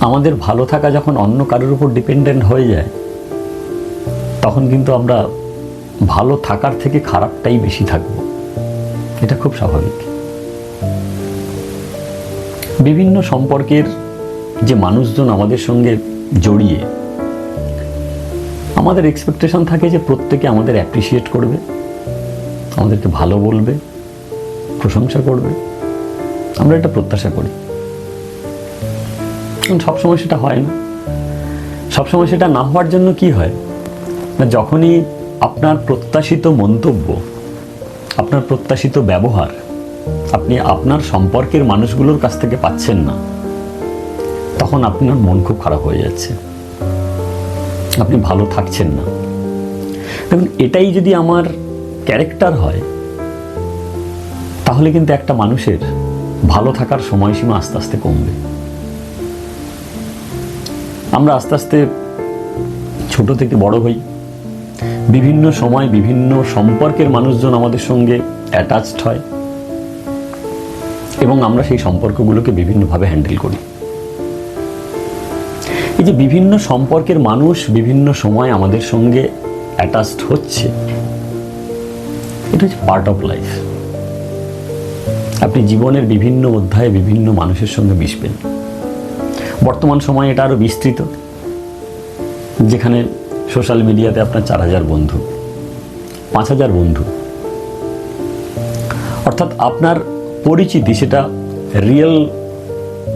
আমাদের ভালো থাকা যখন অন্য কারোর উপর ডিপেন্ডেন্ট হয়ে যায়, তখন কিন্তু আমরা ভালো থাকার থেকে খারাপটাই বেশি থাকব। এটা খুব স্বাভাবিক। বিভিন্ন সম্পর্কের যে মানুষজন আমাদের সঙ্গে জড়িয়ে, আমাদের এক্সপেকটেশন থাকে যে প্রত্যেকে আমাদের অ্যাপ্রিসিয়েট করবে, আমাদেরকে ভালো বলবে, প্রশংসা করবে। আমরা এটা প্রত্যাশা করি। সবসময় সেটা হয় না। সবসময় সেটা না হওয়ার জন্য কি হয়? না, যখনই আপনার প্রত্যাশিত মন্তব্য, আপনার প্রত্যাশিত ব্যবহার আপনি আপনার সম্পর্কের মানুষগুলোর কাছ থেকে পাচ্ছেন না, তখন আপনার মন খুব খারাপ হয়ে যাচ্ছে। আপনি ভালো থাকছেন না। দেখুন, এটাই যদি আমার ক্যারেক্টার হয়, তাহলে কিন্তু একটা মানুষের ভালো থাকার সময়সীমা আস্তে আস্তে কমবে। আমরা আস্তে আস্তে ছোট থেকে বড় হই। বিভিন্ন সময় বিভিন্ন সম্পর্কের মানুষজন আমাদের সঙ্গে অ্যাটাচড হয় এবং আমরা সেই সম্পর্কগুলোকে বিভিন্নভাবে হ্যান্ডেল করি। এই যে বিভিন্ন সম্পর্কের মানুষ বিভিন্ন সময় আমাদের সঙ্গে অ্যাটাচড হচ্ছে, এটা হচ্ছে পার্ট অফ লাইফ আপনি জীবনের বিভিন্ন অধ্যায়ে বিভিন্ন মানুষের সঙ্গে মিশবেন। বর্তমান সময়ে এটা আরও বিস্তৃত, যেখানে সোশ্যাল মিডিয়াতে আপনার চার হাজার বন্ধু, পাঁচ হাজার বন্ধু। অর্থাৎ আপনার পরিচিতি সেটা রিয়েল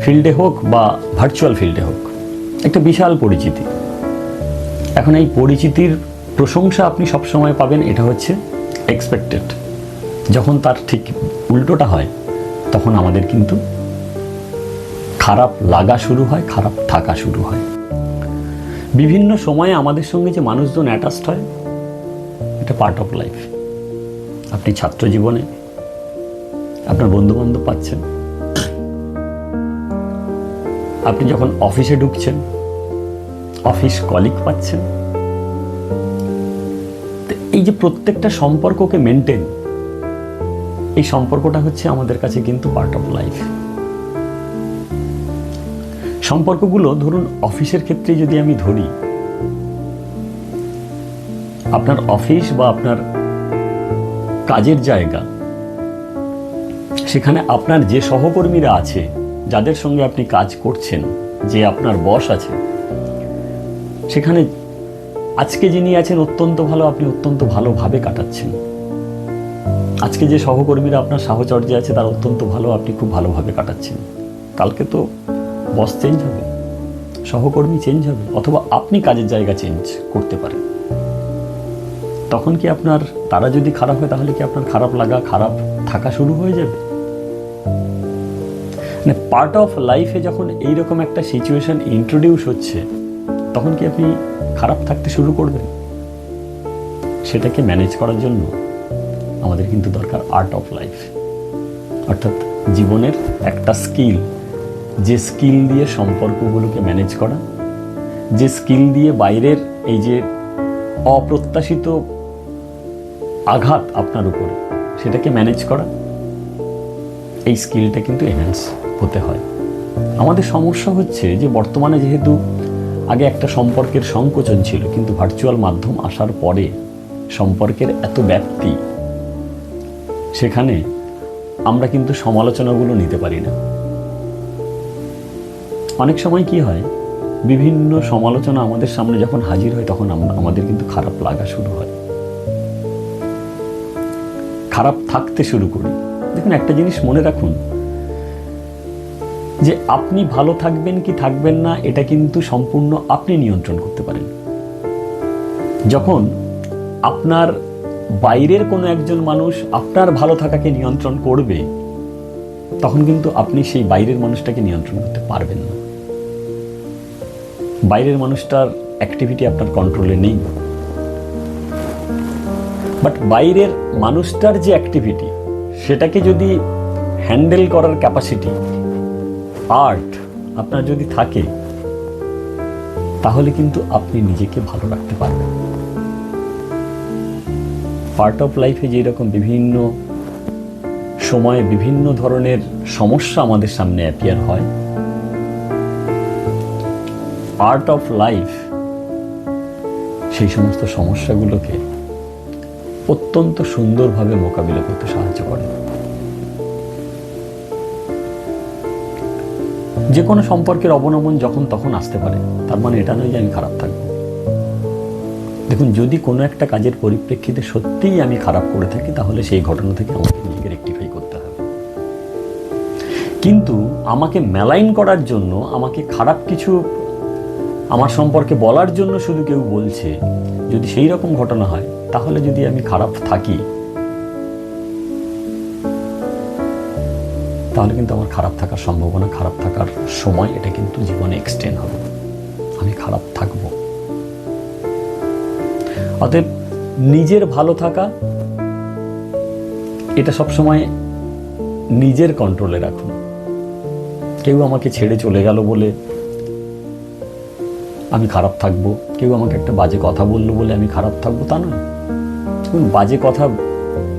ফিল্ডে হোক বা ভার্চুয়াল ফিল্ডে হোক, একটা বিশাল পরিচিতি। এখন এই পরিচিতির প্রশংসা আপনি সবসময় পাবেন, এটা হচ্ছে এক্সপেক্টেড যখন তার ঠিক উল্টোটা হয়, তখন আমাদের কিন্তু খারাপ লাগা শুরু হয়, খারাপ থাকা শুরু হয়। বিভিন্ন সময়ে আমাদের সঙ্গে যে মানুষজন অ্যাটাচড হয়, এটা পার্ট অফ লাইফ আপনি ছাত্র জীবনে, আপনার বন্ধু বান্ধব পাচ্ছেন। আপনি যখন অফিসে ঢুকছেন অফিস কলিগ পাচ্ছেন। এই যে প্রত্যেকটা সম্পর্ককে মেনটেন এই সম্পর্কটা হচ্ছে আমাদের কাছে কিন্তু পার্ট অফ লাইফ সম্পর্কগুলো ধরুন অফিসের ক্ষেত্রে যদি আমি ধরি, আপনার অফিস বা আপনার কাজের জায়গা, সেখানে আপনার যে সহকর্মীরা আছে, যাদের সঙ্গে আপনি কাজ করছেন, যে আপনার বস আছে, সেখানে আজকে যিনি আছেন অত্যন্ত ভালো, আপনি অত্যন্ত ভালোভাবে কাটাচ্ছেন। আজকে যে সহকর্মীরা আপনার সাহচর্যে আছে, তার অত্যন্ত ভালো, আপনি খুব ভালোভাবে কাটাচ্ছেন। কালকে তো বস চেঞ্জ হবে, সহকর্মী চেঞ্জ হবে, অথবা আপনি কাজের জায়গা চেঞ্জ করতে পারেন। তখন কি আপনার তারা যদি খারাপ হয়, তাহলে কি আপনার খারাপ লাগা, খারাপ থাকা শুরু হয়ে যাবে? মানে পার্ট অফ লাইফে যখন এইরকম একটা সিচুয়েশন ইন্ট্রোডিউস হচ্ছে, তখন কি আপনি খারাপ থাকতে শুরু করবেন? সেটাকে ম্যানেজ করার জন্য আমাদের কিন্তু দরকার আর্ট অফ লাইফ অর্থাৎ জীবনের একটা স্কিল যে স্কিল দিয়ে সম্পর্কগুলোকে ম্যানেজ করা, যে স্কিল দিয়ে বাইরের এই যে অপ্রত্যাশিত আঘাত আপনার উপরে, সেটাকে ম্যানেজ করা, এই স্কিলটা কিন্তু এনহ্যান্স হতে হয়। আমাদের সমস্যা হচ্ছে যে বর্তমানে যেহেতু আগে একটা সম্পর্কের সংকোচন ছিল, কিন্তু ভার্চুয়াল মাধ্যম আসার পরে সম্পর্কের এত ব্যাপ্তি, সেখানে আমরা কিন্তু সমালোচনাগুলো নিতে পারি না। অনেক সময় কি হয়, বিভিন্ন সমালোচনা আমাদের সামনে যখন হাজির হয়, তখন আমাদের কিন্তু খারাপ লাগা শুরু হয়। খারাপ থাকতে শুরু করি। দেখুন, একটা জিনিস মনে রাখুন, যে আপনি ভালো থাকবেন কি থাকবেন না, এটা কিন্তু সম্পূর্ণ আপনি নিয়ন্ত্রণ করতে পারেন। যখন আপনার বাইরের কোনো একজন মানুষ আপনার ভালো থাকাকে নিয়ন্ত্রণ করবে, তখন কিন্তু আপনি সেই বাইরের মানুষটাকে নিয়ন্ত্রণ করতে পারবেন না। বাইরের মানুষটার অ্যাক্টিভিটি আপনার কন্ট্রোলে নেই। বাট বাইরের মানুষটার যে অ্যাক্টিভিটি সেটাকে যদি হ্যান্ডেল করার ক্যাপাসিটি আর্ট আপনার যদি থাকে, তাহলে কিন্তু আপনি নিজেকে ভালো রাখতে পারবেন। পার্ট অফ লাইফে যেরকম বিভিন্ন সময়ে বিভিন্ন ধরনের সমস্যা আমাদের সামনে অ্যাপিয়ার হয় পার্ট অফ লাইফ সেই সমস্ত সমস্যাগুলোকে অত্যন্ত সুন্দরভাবে মোকাবিলা করতে সাহায্য করে। যে কোনো সম্পর্কের অবনমন যখন তখন আসতে পারে, তার মানে এটা নয় যে আমি খারাপ থাকব। দেখুন, যদি কোনো একটা কাজের পরিপ্রেক্ষিতে সত্যিই আমি খারাপ করে থাকি, তাহলে সেই ঘটনা থেকে আমাকে নিজেকে রেকটিফাই করতে হবে। কিন্তু আমাকে মেলাইন করার জন্য আমাকে খারাপ কিছু আমার সম্পর্কে বলার জন্য শুধু কেউ বলছে, যদি সেই রকম ঘটনা হয়, তাহলে যদি আমি খারাপ থাকি, তাহলে কিন্তু আমার খারাপ থাকার সম্ভাবনা, খারাপ থাকার সময়, এটা কিন্তু জীবনে এক্সটেন্ড হবে। আমি খারাপ থাকব। অতএব নিজের ভালো থাকা, এটা সবসময় নিজের কন্ট্রোলে রাখুন। কেউ আমাকে ছেড়ে চলে গেল বলে আমি খারাপ থাকব। কেউ আমাকে একটা বাজে কথা বলল বলে আমি খারাপ থাকব, তা নয়। বাজে কথা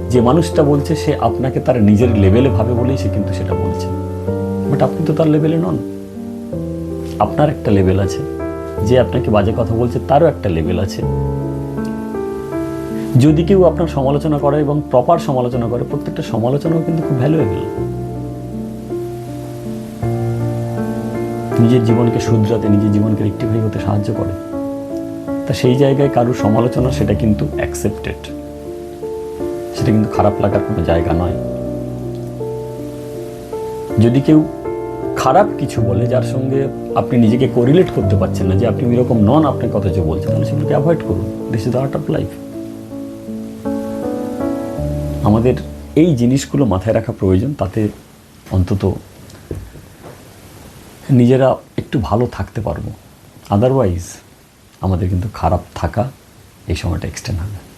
যে মানুষটা বলছে, সে আপনাকে তার নিজের লেভেলে ভাবে বলেই সে কিন্তু সেটা বলছে। বাট আপনি তো তার লেভেলে নন। আপনার একটা লেভেল আছে। যে আপনাকে বাজে কথা বলছে, তারও একটা লেভেল আছে। যদি কেউ আপনার সমালোচনা করে এবং প্রপার সমালোচনা করে, প্রত্যেকটা সমালোচনাও কিন্তু খুব ভ্যালুয়েবল নিজের জীবনকে শুধরাতে, নিজের জীবনকে রেক্টিফাই হতে সাহায্য করে। তা সেই জায়গায় কারোর সমালোচনা সেটা কিন্তু অ্যাকসেপ্টেড সেটা কিন্তু খারাপ লাগার কোনো জায়গা নয়। যদি কেউ খারাপ কিছু বলে, যার সঙ্গে আপনি নিজেকে কোরিলেট করতে পারছেন না, যে আপনি এরকম নন, আপনি কত যে বলছেন, তাহলে সেগুলোকে অ্যাভয়েড করুন। This is art of life আমাদের এই জিনিসগুলো মাথায় রাখা প্রয়োজন, তাতে অন্তত নিজেরা একটু ভালো থাকতে পারব। আদারওয়াইজ আমাদের কিন্তু খারাপ থাকা এই সময়টা এক্সটেন্ড হবে।